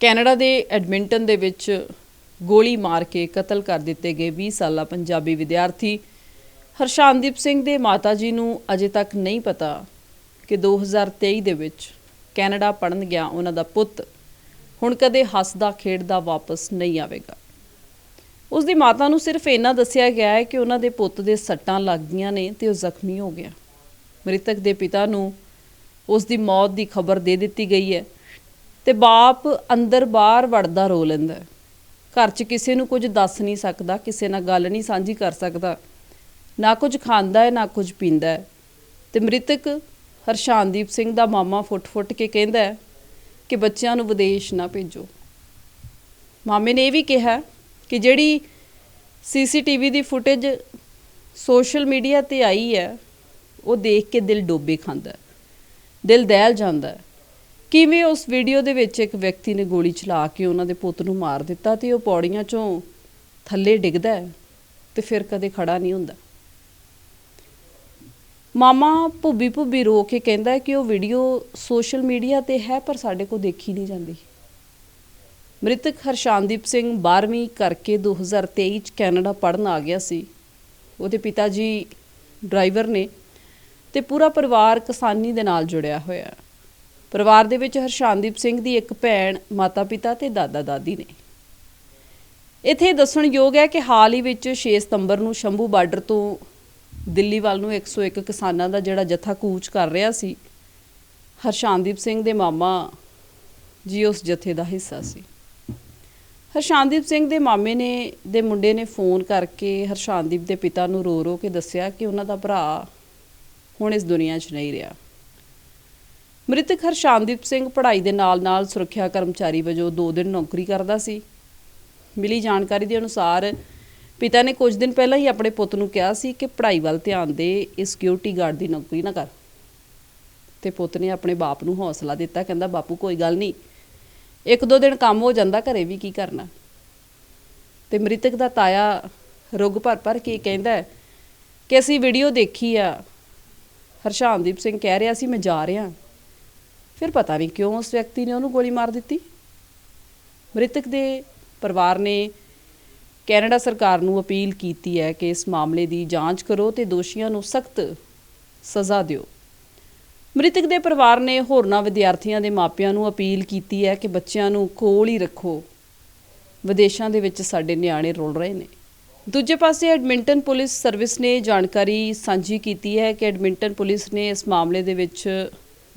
Canada ਦੇ Edmonton ਦੇ ਵਿੱਚ ਗੋਲੀ ਮਾਰ ਕੇ ਕਤਲ ਕਰ ਦਿੱਤੇ ਗਏ 20 ਸਾਲਾ ਪੰਜਾਬੀ ਵਿਦਿਆਰਥੀ। ਹਰਸ਼ਾਨਦੀਪ ਸਿੰਘ ਦੇ ਮਾਤਾ ਜੀ ਨੂੰ ਅਜੇ ਤੱਕ ਨਹੀਂ ਪਤਾ ਕਿ 2023 ਦੇ ਵਿੱਚ ਕੈਨੇਡਾ ਪੜਨ ਗਿਆ ਉਹਨਾਂ ਦਾ ਪੁੱਤ। ਹੁਣ ਕਦੇ ਹੱਸਦਾ ਖੇਡਦਾ ਵਾਪਸ ਨਹੀਂ ਆਵੇਗਾ। ਉਸ ਦੀ ਮਾਤਾ ਨੂੰ ਸਿਰਫ ਇੰਨਾ ਦੱਸਿਆ ਗਿਆ ਹੈ ਕਿ ਉਹਨਾਂ ਦੇ ਪੁੱਤ ਦੇ ਸੱਟਾਂ ਲੱਗ ਗਈਆਂ ਨੇ ਤੇ ਉਹ ਜ਼ਖਮੀ ਹੋ ਗਿਆ। ਮ੍ਰਿਤਕ ਦੇ ਪਿਤਾ ਨੂੰ ਉਸ ਦੀ ਮੌਤ ਦੀ ਖਬਰ ਦੇ ਦਿੱਤੀ ਗਈ ਹੈ। ਤੇ ਬਾਪ ਅੰਦਰ ਬਾਹਰ ਵੜਦਾ ਰੋ ਲੈਂਦਾ ਘਰ 'ਚ ਕਿਸੇ ਨੂੰ ਕੁਝ ਦੱਸ ਨਹੀਂ ਸਕਦਾ, ਕਿਸੇ ਨਾਲ ਗੱਲ ਨਹੀਂ ਸਾਂਝੀ ਕਰ ਸਕਦਾ। ਨਾ ਕੁਝ ਖਾਂਦਾ ਹੈ, ਨਾ ਕੁਝ ਪੀਂਦਾ ਹੈ। ਤੇ ਮ੍ਰਿਤਕ ਹਰਸ਼ਾਨਦੀਪ ਸਿੰਘ ਦਾ ਮਾਮਾ ਫੁੱਟ-ਫੁੱਟ ਕੇ ਕਹਿੰਦਾ ਹੈ ਕਿ ਬੱਚਿਆਂ ਨੂੰ ਵਿਦੇਸ਼ ਨਾ ਭੇਜੋ। ਮਾਮੇ ਨੇ ਇਹ ਵੀ ਕਿਹਾ ਕਿ ਜਿਹੜੀ ਸੀਸੀਟੀਵੀ ਦੀ ਫੁਟੇਜ ਸੋਸ਼ਲ ਮੀਡੀਆ ਤੇ ਆਈ ਹੈ, ਉਹ ਦੇਖ ਕੇ ਦਿਲ ਡੋਬੇ ਖਾਂਦਾ ਦਿਲ ਦਹਿਲ ਜਾਂਦਾ ਕਿਵੇਂ ਉਸ ਵੀਡੀਓ ਦੇ ਵਿੱਚ ਇੱਕ ਵਿਅਕਤੀ ਨੇ ਗੋਲੀ ਚਲਾ ਕੇ ਉਹਨਾਂ ਦੇ ਪੁੱਤ ਨੂੰ ਮਾਰ ਦਿੱਤਾ ਤੇ ਉਹ ਪੌੜੀਆਂ ਚੋਂ ਥੱਲੇ ਡਿੱਗਦਾ ਹੈ ਤੇ ਫਿਰ ਕਦੇ ਖੜਾ ਨਹੀਂ ਹੁੰਦਾ। ਮਾਮਾ ਭੁੱਬੀ ਭੁੱਬੀ ਰੋ ਕੇ ਕਹਿੰਦਾ ਕਿ ਉਹ ਵੀਡੀਓ ਸੋਸ਼ਲ ਮੀਡੀਆ ਤੇ ਹੈ ਪਰ ਸਾਡੇ ਕੋਲ ਦੇਖੀ ਨਹੀਂ ਜਾਂਦੀ। ਮ੍ਰਿਤਕ ਹਰਸ਼ਾਨਦੀਪ ਸਿੰਘ 12ਵੀਂ ਕਰਕੇ 2023 ਚ ਕੈਨੇਡਾ ਪੜਨ ਆ ਗਿਆ ਸੀ। ਉਹਦੇ ਪਿਤਾ ਜੀ ਡਰਾਈਵਰ ਨੇ ਤੇ ਪੂਰਾ ਪਰਿਵਾਰ ਕਿਸਾਨੀ ਦੇ ਨਾਲ ਜੁੜਿਆ ਹੋਇਆ ਹੈ। ਪਰਿਵਾਰ ਦੇ ਵਿੱਚ ਹਰਸ਼ਾਨਦੀਪ ਸਿੰਘ ਦੀ ਇੱਕ ਭੈਣ, ਮਾਤਾ-ਪਿਤਾ ਤੇ ਦਾਦਾ-ਦਾਦੀ ਨੇ। ਇੱਥੇ ਦੱਸਣਯੋਗ ਹੈ ਕਿ ਹਾਲ ਹੀ ਵਿੱਚ 6 ਸਤੰਬਰ ਨੂੰ ਸ਼ੰਭੂ ਬਾਰਡਰ ਤੋਂ ਦਿੱਲੀ ਵੱਲ ਨੂੰ 101 ਕਿਸਾਨਾਂ ਦਾ ਜਿਹੜਾ ਜਥਾ ਕੂਚ ਕਰ ਰਿਹਾ ਸੀ, ਹਰਸ਼ਾਨਦੀਪ ਸਿੰਘ ਦੇ ਮਾਮਾ ਜੀ ਉਸ ਜਥੇ ਦਾ ਹਿੱਸਾ ਸੀ। ਹਰਸ਼ਾਨਦੀਪ ਸਿੰਘ ਦੇ ਮਾਮੇ ਨੇ, ਦੇ ਮੁੰਡੇ ਨੇ ਫੋਨ ਕਰਕੇ ਹਰਸ਼ਾਨਦੀਪ ਦੇ ਪਿਤਾ ਨੂੰ ਰੋ ਰੋ ਕੇ ਦੱਸਿਆ ਕਿ ਉਹਨਾਂ ਦਾ ਭਰਾ ਹੁਣ ਇਸ ਦੁਨੀਆ 'ਚ ਨਹੀਂ ਰਿਹਾ। ਮ੍ਰਿਤਕ ਹਰਸ਼ਾਨਦੀਪ ਸਿੰਘ ਪੜ੍ਹਾਈ ਦੇ ਨਾਲ-ਨਾਲ ਸੁਰੱਖਿਆ ਕਰਮਚਾਰੀ ਵਜੋਂ 2 ਦਿਨ ਨੌਕਰੀ ਕਰਦਾ ਸੀ। ਮਿਲੀ ਜਾਣਕਾਰੀ ਦੇ ਅਨੁਸਾਰ ਪਿਤਾ ਨੇ ਕੁਝ ਦਿਨ ਪਹਿਲਾਂ ਹੀ ਆਪਣੇ ਪੁੱਤ ਨੂੰ ਕਿਹਾ ਸੀ ਕਿ ਪੜ੍ਹਾਈ ਵੱਲ ਧਿਆਨ ਦੇ ਇਸ ਸਿਕਿਉਰਿਟੀ ਗਾਰਡ ਦੀ ਨੌਕਰੀ ਨਾ ਕਰ। ਤੇ ਪੁੱਤ ਨੇ ਆਪਣੇ ਬਾਪ ਨੂੰ ਹੌਸਲਾ ਦਿੱਤਾ, ਕਹਿੰਦਾ, ਬਾਪੂ, ਕੋਈ ਗੱਲ ਨਹੀਂ। ਇੱਕ ਦੋ ਦਿਨ ਕੰਮ ਹੋ ਜਾਂਦਾ, ਘਰੇ ਵੀ ਕੀ ਕਰਨਾ? ਤੇ ਮ੍ਰਿਤਕ ਦਾ ਤਾਇਆ ਰੁੱਗ ਭਰ ਭਰ ਕੇ ਕਹਿੰਦਾ ਕਿ ਅਸੀਂ ਵੀਡੀਓ ਦੇਖੀ ਆ। ਹਰਸ਼ਾਨਦੀਪ ਸਿੰਘ ਕਹਿ ਰਿਹਾ ਸੀ, ਮੈਂ ਜਾ ਰਿਹਾ ਫਿਰ ਪਤਾ ਨਹੀਂ ਕਿਉਂ ਉਸ ਵਿਅਕਤੀ ਨੇ ਉਹਨੂੰ ਗੋਲੀ ਮਾਰ ਦਿੱਤੀ? ਮ੍ਰਿਤਕ ਦੇ ਪਰਿਵਾਰ ਨੇ ਕੈਨੇਡਾ ਸਰਕਾਰ ਨੂੰ ਅਪੀਲ ਕੀਤੀ ਹੈ ਕਿ ਇਸ ਮਾਮਲੇ ਦੀ ਜਾਂਚ ਕਰੋ ਤੇ ਦੋਸ਼ੀਆਂ ਨੂੰ ਸਖਤ ਸਜ਼ਾ ਦਿਓ। ਮ੍ਰਿਤਕ ਦੇ ਪਰਿਵਾਰ ਨੇ ਹੋਰਨਾਂ ਵਿਦਿਆਰਥੀਆਂ ਦੇ ਮਾਪਿਆਂ ਨੂੰ ਅਪੀਲ ਕੀਤੀ ਹੈ ਕਿ ਬੱਚਿਆਂ ਨੂੰ ਕੋਲ ਹੀ ਰੱਖੋ। ਵਿਦੇਸ਼ਾਂ ਦੇ ਵਿੱਚ ਸਾਡੇ ਨਿਆਣੇ ਰੁਲ ਰਹੇ ਨੇ। ਦੂਜੇ ਪਾਸੇ ਐਡਮਿੰਟਨ ਪੁਲਿਸ ਸਰਵਿਸ ਨੇ ਜਾਣਕਾਰੀ ਸਾਂਝੀ ਕੀਤੀ ਹੈ ਕਿ ਐਡਮਿੰਟਨ ਪੁਲਿਸ ਨੇ ਇਸ ਮਾਮਲੇ ਦੇ ਵਿੱਚ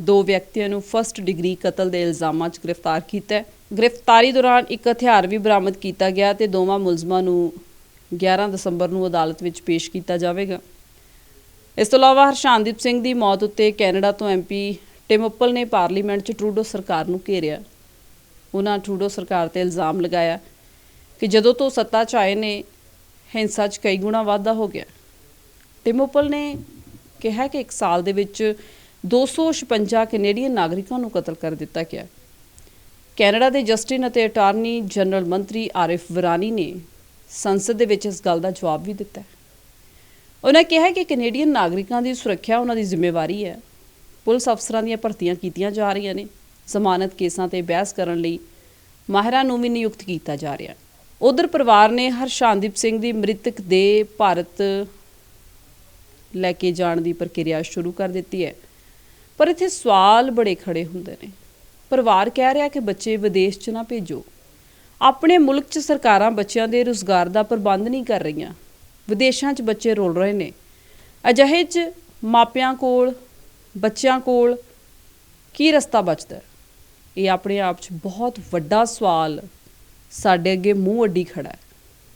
ਦੋ ਵਿਅਕਤੀਆਂ ਨੂੰ ਫਸਟ ਡਿਗਰੀ ਕਤਲ ਦੇ ਇਲਜ਼ਾਮਾਂ 'ਚ ਗ੍ਰਿਫਤਾਰ ਕੀਤਾ ਹੈ। ਗ੍ਰਿਫਤਾਰੀ ਦੌਰਾਨ ਇੱਕ ਹਥਿਆਰ ਵੀ ਬਰਾਮਦ ਕੀਤਾ ਗਿਆ ਤੇ ਦੋਵਾਂ ਮੁਲਜ਼ਮਾਂ ਨੂੰ 11 ਦਸੰਬਰ ਨੂੰ ਅਦਾਲਤ ਵਿੱਚ ਪੇਸ਼ ਕੀਤਾ ਜਾਵੇਗਾ। ਇਸ ਤੋਂ ਇਲਾਵਾ ਹਰਸ਼ਾਨਦੀਪ ਸਿੰਘ ਦੀ ਮੌਤ ਉੱਤੇ ਕੈਨੇਡਾ ਤੋਂ ਐਮਪੀ ਟਿਮ ਉੱਪਲ ਨੇ ਪਾਰਲੀਮੈਂਟ 'ਚ ਟਰੂਡੋ ਸਰਕਾਰ ਨੂੰ ਘੇਰਿਆ। ਉਹਨਾਂ ਟਰੂਡੋ ਸਰਕਾਰ ਤੇ ਇਲਜ਼ਾਮ ਲਗਾਇਆ ਕਿ ਜਦੋਂ ਤੋਂ ਸੱਤਾ 'ਚ ਆਏ ਨੇ, ਹਿੰਸਾ 'ਚ ਕਈ ਗੁਣਾ ਵਾਧਾ ਹੋ ਗਿਆ। ਟਿਮ ਉੱਪਲ ਨੇ ਕਿਹਾ ਕਿ ਇੱਕ ਸਾਲ ਦੇ ਵਿੱਚ 256 ਕੈਨੇਡੀਅਨ ਨਾਗਰਿਕਾਂ ਨੂੰ ਕਤਲ ਕਰ ਦਿੱਤਾ ਗਿਆ। ਕੈਨੇਡਾ ਦੇ ਜਸਟਿਨ ਅਤੇ ਅਟਾਰਨੀ ਜਨਰਲ ਮੰਤਰੀ ਆਰਿਫ ਵਰਾਨੀ ਨੇ ਸੰਸਦ ਦੇ ਵਿੱਚ ਇਸ ਗੱਲ ਦਾ ਜਵਾਬ ਵੀ ਦਿੱਤਾ। ਉਹਨਾਂ ਕਿਹਾ ਕਿ ਕੈਨੇਡੀਅਨ ਨਾਗਰਿਕਾਂ ਦੀ ਸੁਰੱਖਿਆ ਉਹਨਾਂ ਦੀ ਜ਼ਿੰਮੇਵਾਰੀ ਹੈ। ਪੁਲਿਸ ਅਫਸਰਾਂ ਦੀਆਂ ਭਰਤੀਆਂ ਕੀਤੀਆਂ ਜਾ ਰਹੀਆਂ ਨੇ। ਜ਼ਮਾਨਤ ਕੇਸਾਂ ਤੇ ਬਹਿਸ ਕਰਨ ਲਈ ਮਾਹਿਰਾਂ ਨੂੰ ਵੀ ਨਿਯੁਕਤ ਕੀਤਾ ਜਾ ਰਿਹਾ। ਹੈ ਉਧਰ ਪਰਿਵਾਰ ਨੇ ਹਰਸ਼ਾਨਦੀਪ ਸਿੰਘ ਦੀ ਮ੍ਰਿਤਕ ਦੇ ਭਾਰਤ ਲੈ ਕੇ ਜਾਣ ਦੀ ਪ੍ਰਕਿਰਿਆ ਸ਼ੁਰੂ ਕਰ ਦਿੱਤੀ ਹੈ। ਪਰ ਇੱਥੇ ਸਵਾਲ ਬੜੇ ਖੜੇ ਹੁੰਦੇ ਨੇ। ਪਰਿਵਾਰ ਕਹਿ ਰਿਹਾ ਕਿ ਬੱਚੇ ਵਿਦੇਸ਼ 'ਚ ਨਾ ਭੇਜੋ। ਆਪਣੇ ਮੁਲਕ 'ਚ ਸਰਕਾਰਾਂ ਬੱਚਿਆਂ ਦੇ ਰੁਜ਼ਗਾਰ ਦਾ ਪ੍ਰਬੰਧ ਨਹੀਂ ਕਰ ਰਹੀਆਂ। ਵਿਦੇਸ਼ਾਂ 'ਚ ਬੱਚੇ ਰੁਲ ਰਹੇ ਨੇ। ਅਜਿਹੇ 'ਚ ਮਾਪਿਆਂ ਕੋਲ, ਬੱਚਿਆਂ ਕੋਲ ਕੀ ਰਸਤਾ ਬਚਦਾ ਇਹ ਆਪਣੇ ਆਪ 'ਚ ਬਹੁਤ ਵੱਡਾ ਸਵਾਲ ਸਾਡੇ ਅੱਗੇ ਮੂੰਹ ਅੱਡੀ ਖੜਾ ਹੈ।